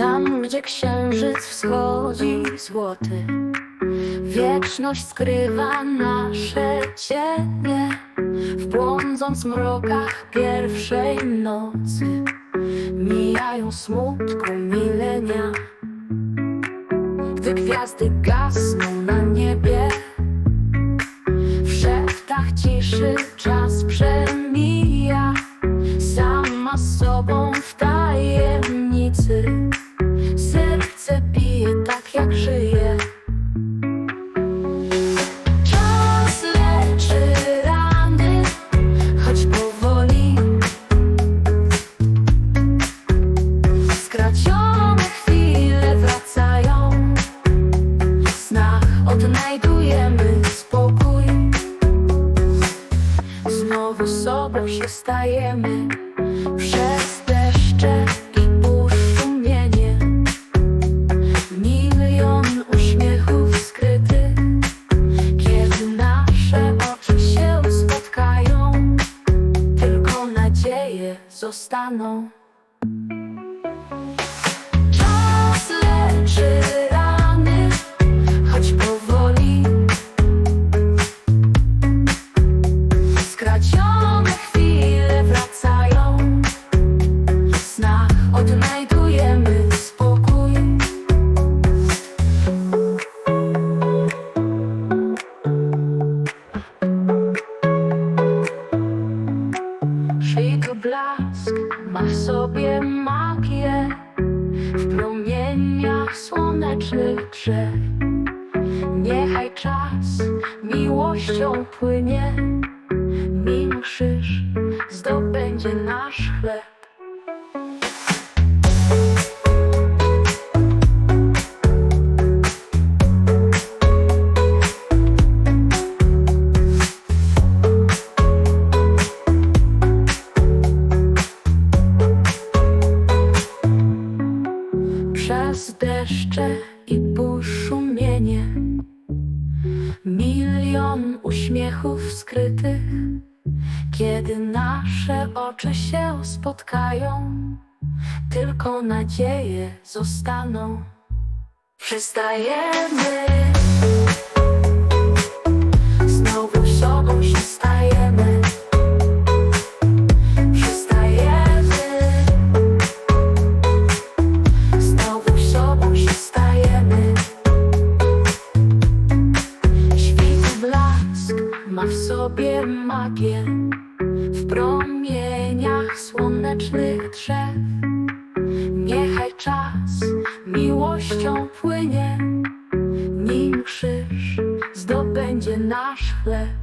Tam, gdzie księżyc wschodzi złoty Wieczność skrywa nasze cienie. W błądząc mrokach pierwszej nocy Mijają smutku milenia. Gdy gwiazdy gasną na niebie W szeptach ciszy czas przemija. Sama z sobą Znowu sobą się stajemy. Przez deszcze i burz Milion uśmiechów skrytych Kiedy nasze oczy się spotkają Tylko nadzieje zostaną ma w sobie magię W promieniach słonecznych drzew. Niechaj czas miłością płynie. Nim krzyż zdobędzie nasz chleb Przez deszcze i burz szumienie Milion uśmiechów skrytych Kiedy nasze oczy się spotkają Tylko nadzieje zostaną. Przystajemy sobie magię W promieniach słonecznych drzew. Niechaj czas miłością płynie Nim krzyż zdobędzie nasz chleb